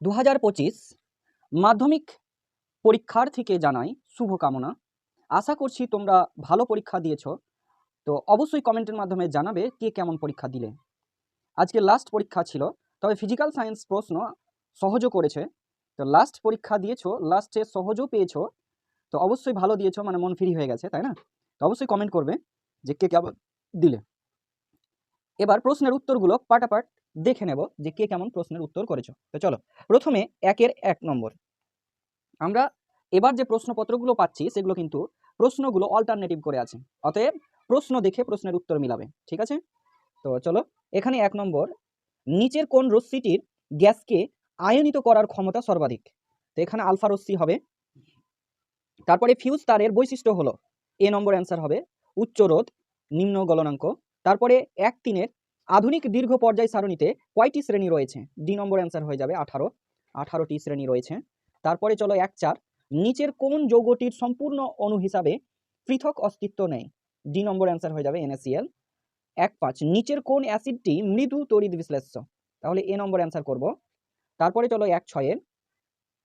দু হাজার পঁচিশ মাধ্যমিক পরীক্ষার্থীকে জানাই শুভকামনা। আশা করছি তোমরা ভালো পরীক্ষা দিয়েছ। তো অবশ্যই কমেন্টের মাধ্যমে জানাবে কে কেমন পরীক্ষা দিলে। আজকে লাস্ট পরীক্ষা ছিল, তবে ফিজিক্যাল সায়েন্স প্রশ্ন সহজও করেছে। তো লাস্ট পরীক্ষা দিয়েছ লাস্টে সহজও পেয়েছ। তো অবশ্যই ভালো দিয়েছ মানে মন ফ্রি হয়ে গেছে, তাই না? তো অবশ্যই কমেন্ট করবে যে কে কেমন দিলে। এবার প্রশ্নের উত্তরগুলো পাটাপাট দেখে নেব যে কে কেমন প্রশ্নের উত্তর করেছ। তো চলো, প্রথমে একের এক নম্বর। আমরা এবার যে প্রশ্নপত্রগুলো পাচ্ছি, সেগুলো কিন্তু প্রশ্নগুলো অল্টারনেটিভ করে আছে। অতএব প্রশ্ন দেখে প্রশ্নের উত্তর মিলাবে, ঠিক আছে? তো চলো, এখানে এক নম্বর, নিচের কোন রশ্মিটির গ্যাসকে আয়নিত করার ক্ষমতা সর্বাধিক? তো এখানে আলফা রশ্মি হবে। তারপরে ফিউজ তারের বৈশিষ্ট্য হলো, এ নম্বর অ্যান্সার হবে, উচ্চ রোধ, নিম্ন গলনাঙ্ক। তারপরে এক তিনের আধুনিক দীর্ঘ পর্যায় সারণীতে কয়টি শ্রেণি রয়েছে? ডি নম্বর অ্যান্সার হয়ে যাবে আঠারো। আঠারোটি শ্রেণি রয়েছে। তারপরে চলো এক চার। নিচের কোন যৌগটির সম্পূর্ণ অণু হিসাবে পৃথক অস্তিত্ব নেই? ডি নম্বর অ্যান্সার হয়ে যাবে এনএসিএল এক পাঁচ। নিচের কোন অ্যাসিডটি মৃদু তড়িৎ বিশ্লেষ্য? তাহলে এ নম্বর অ্যান্সার করব। তারপরে চলো এক ছয়ের।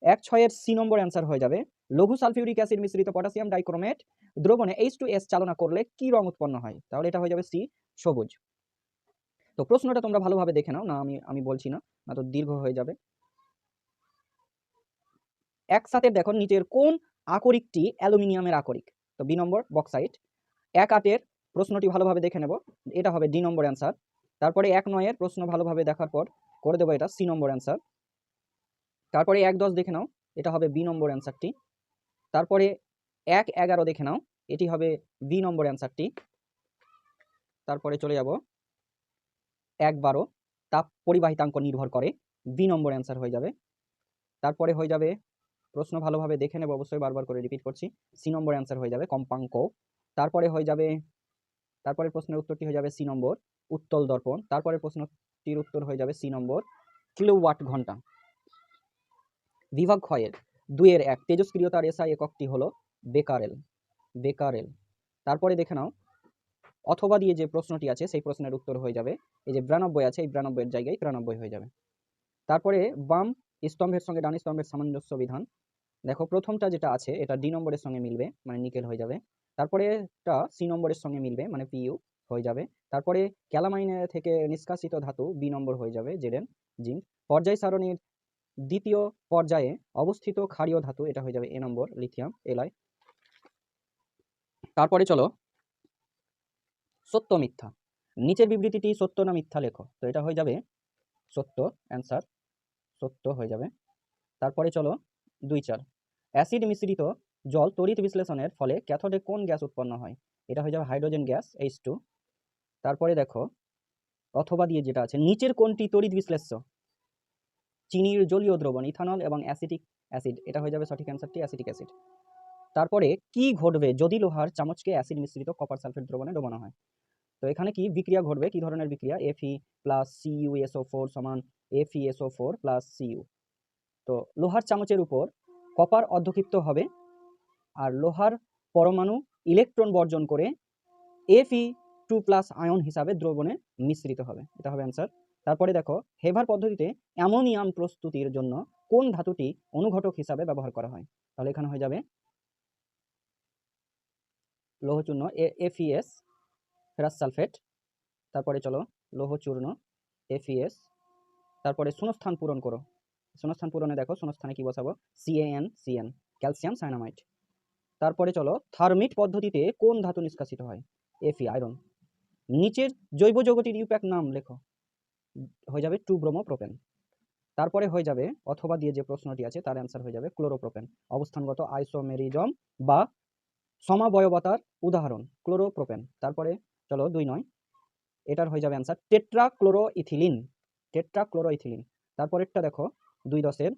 এক ছয়ের সি নম্বর অ্যান্সার হয়ে যাবে। লঘু সালফিউরিক অ্যাসিড মিশ্রিত পটাশিয়াম ডাইক্রোমেট দ্রবণে এইচ টু এস চালনা করলে কি রং উৎপন্ন হয়? তাহলে এটা হয়ে যাবে সি সবুজ। তো প্রশ্নটা তোমরা ভালোভাবে দেখে নাও, না আমি আমি বলছি না না তো দীর্ঘ হয়ে যাবে। একসাথে দেখো নিচের কোন আকরিকটি অ্যালুমিনিয়ামের আকরিক? তো বি নম্বর বক্সাইট। এক আটের প্রশ্নটি ভালোভাবে দেখে নেব, এটা হবে ডি নম্বর অ্যান্সার। তারপরে এক নয়ের প্রশ্ন ভালোভাবে দেখার পর করে দেবো এটা, সি নম্বর অ্যান্সার। তারপরে এক দশ দেখে নাও, এটা হবে বি নম্বর অ্যান্সারটি। তারপরে এক এগারো দেখে নাও, এটি হবে বি নম্বর অ্যান্সারটি। তারপরে চলে যাব। এক বারো তাপ পরিবাহিতাঙ্ক নির্ভর করে। বি নম্বর অ্যান্সার হয়ে যাবে। তারপরে হয়ে যাবে, প্রশ্ন ভালোভাবে দেখে নেব, অবশ্যই বারবার করে রিপিট করছি, সি নম্বর অ্যান্সার হয়ে যাবে কম্পাঙ্ক। তারপরে হয়ে যাবে তারপরে প্রশ্নের উত্তরটি হয়ে যাবে সি নম্বর, উত্তল দর্পণ। তারপরে প্রশ্নটির উত্তর হয়ে যাবে সি নম্বর, কিলোওয়াট ঘণ্টা। বিভাগ ক্ষয়ের, দুইয়ের এক, তেজস্ক্রিয়তার এসআই এককটি হলো বেকারেল বেকারেল। তারপরে দেখে নাও অথবা দিয়ে যে প্রশ্নটি আছে, সেই প্রশ্নের উত্তর হয়ে যাবে। এই যে বিরানব্বই আছে, এই বিরানব্বইয়ের জায়গায় তিরানব্বই হয়ে যাবে। তারপরে বাম স্তম্ভের সঙ্গে ডান স্তম্ভের সামঞ্জস্য বিধান। দেখো, প্রথমটা যেটা আছে, এটা ডি নম্বরের সঙ্গে মিলবে মানে নিকেল হয়ে যাবে। তারপরে এটা সি নম্বরের সঙ্গে মিলবে মানে পিইউ হয়ে যাবে। তারপরে ক্যালামাইনে থেকে নিষ্কাশিত ধাতু বি নম্বর হয়ে যাবে জেডেন জিঙ্ক। পর্যায় সারণীর দ্বিতীয় পর্যায়ে অবস্থিত ক্ষারীয় ধাতু, এটা হয়ে যাবে এ নম্বর, লিথিয়াম এলয় তারপরে চলো সত্য মিথ্যা। নিচের বিবৃতিটি সত্য না মিথ্যা লেখো। তো এটা হয়ে যাবে সত্য অ্যান্সার সত্য হয়ে যাবে। তারপরে চলো দুই চার। অ্যাসিড মিশ্রিত জল তড়িৎ বিশ্লেষণের ফলে ক্যাথোডে কোন গ্যাস উৎপন্ন হয়? এটা হয়ে যাবে হাইড্রোজেন গ্যাস এইচ টু তারপরে দেখো, অথবা দিয়ে যেটা আছে, নিচের কোনটি তড়িৎ বিশ্লেষ্য? চিনির জলীয় দ্রবণ, ইথানল এবং অ্যাসিটিক অ্যাসিড। এটা হয়ে যাবে সঠিক অ্যান্সারটি অ্যাসিটিক অ্যাসিড। তারপরে কি ঘটবে যদি লোহার চামচকে অ্যাসিড মিশ্রিত কপার সালফেট দ্রবণে ডোবানো হয়? তো এখানে কি বিক্রিয়া ঘটবে? কি ধরনের বিক্রিয়া? এফি প্লাস সিইউএসও ফোর সমান এফিএসও ফোর প্লাস সিইউ তো লোহার চামচের উপর কপার অধ্যক্ষিপ্ত হবে আর লোহার পরমাণু ইলেকট্রন বর্জন করে এফি টু প্লাস আয়ন হিসাবে দ্রবণে মিশ্রিত হবে। এটা হবে অ্যান্সার তারপরে দেখো হেভার পদ্ধতিতে অ্যামোনিয়াম প্রস্তুতির জন্য কোন ধাতুটি অনুঘটক হিসাবে ব্যবহার করা হয়? তাহলে এখানে হয়ে যাবে লৌহচূর্ণ এফিএস ফেরাস সালফেট, তারপরে চলো লৌহচূর্ণ এফিএস তারপরে শূন্যস্থান পূরণ করো। শূন্যস্থান পূরণে দেখো, শূন্যস্থানে কি বসাবো? সিএএন সিএন ক্যালসিয়াম সাইনামাইট তারপরে চলো থার্মিট পদ্ধতিতে কোন ধাতু নিষ্কাশিত হয়? এফি আয়রন নিচের জৈব যৌগটির ইউপ্যাক নাম লেখো। হয়ে যাবে টু ব্রোমো প্রোপেন তারপরে হয়ে যাবে, অথবা দিয়ে যে প্রশ্নটি আছে, তার অ্যান্সার হয়ে যাবে ক্লোরোপ্রোপেন অবস্থানগত আইসোমেরিজম বা সমাবয়বতার উদাহরণ, ক্লোরোপ্রোপেন। তারপরে, চলো দুই নয়, এটার হয়ে যাবে answer tetrachloroethylene tetrachloroethylene তারপরেরটা দেখো, দুই দশের।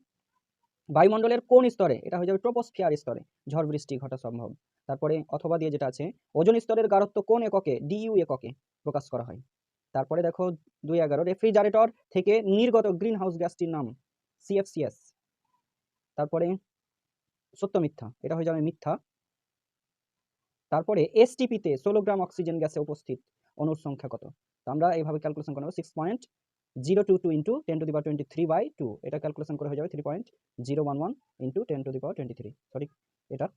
বায়ুমণ্ডলের কোন স্তরে, এটা হয়ে যাবে ট্রোপোস্ফিয়ার স্তরে, ঝড় বৃষ্টি ঘটা সম্ভব। তারপরে, অথবা দিয়ে যেটা আছে, ওজন স্তরের গারত্ব কোন এককে ডিইউ এককে, প্রকাশ করা হয়। তারপরে দেখো, দুই এগারো, রেফ্রিজারেটর থেকে নির্গত গ্রিন হাউস গ্যাসটির নাম সিএফসিএস তারপরে, সত্য মিথ্যা, এটা হয়ে যাবে মিথ্যা। তারপরে এসটিপিতে ষোলো গ্রাম অক্সিজেন গ্যাসে উপস্থিত। অনুর সংখ্যা কত? তো আমরা এইভাবে ক্যালকুলেশন করব six point zero two two into ten to the power twenty three by two এটা ক্যালকুলেশন করে হয়ে যাবে three point zero one one into ten to the power twenty three sorry এটা।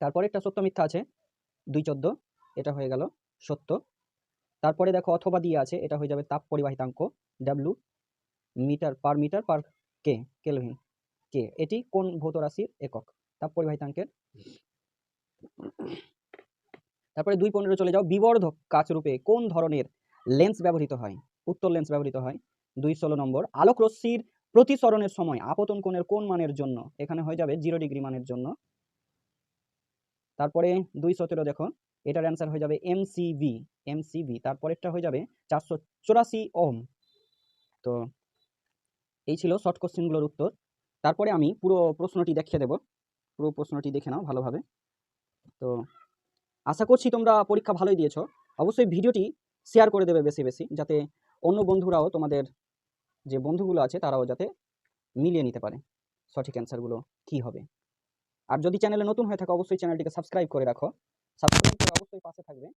তারপরে একটা সত্য মিথ্যা আছে। দুই চোদ্দ। এটা হয়ে গেল সত্য। তারপরে দেখো অথবা দিয়ে আছে। এটা হয়ে যাবে তাপ পরিবাহিতাঙ্ক W metre per metre per K? Kelvin. K? এটি কোন ভৌত রাশির একক? তাপ পরিবাহিতাঙ্কের তারপরে দুই পনেরো চলে যাও। বিবর্ধক কাচরূপে কোন ধরনের লেন্স ব্যবহৃত হয়? উত্তর লেন্স ব্যবহৃত হয় দুই ষোলো নম্বর আলোক রশ্মির প্রতিসরণের সময় আপতন কোণের কোন মানের জন্য? এখানে হয়ে যাবে জিরো ডিগ্রি মানের জন্য। তারপরে দুই সতেরো দেখো, এটার অ্যান্সার হয়ে যাবে এমসিভি এমসিভি তারপরেরটা হয়ে যাবে চারশো চুরাশি ওম তো এই ছিল শর্ট কোশ্চেনগুলোর উত্তর। তারপরে আমি পুরো প্রশ্নটি দেখিয়ে দেব। পুরো প্রশ্নটি দেখে নাও ভালোভাবে। তো আশা করছি তোমরা পরীক্ষা ভালোই দিয়েছ। অবশ্যই ভিডিওটি শেয়ার করে দেবে বেশি বেশি, যাতে অন্য বন্ধুরাও তোমাদের যে বন্ধুগুলো আছে তারাও যাতে মিলিয়ে নিতে পারে সঠিক অ্যান্সারগুলো কি হবে। আর যদি চ্যানেলে নতুন হয়ে থাকে, অবশ্যই চ্যানেলটিকে সাবস্ক্রাইব করে রাখো। সাবস্ক্রাইব করে অবশ্যই পাশে থাকবে।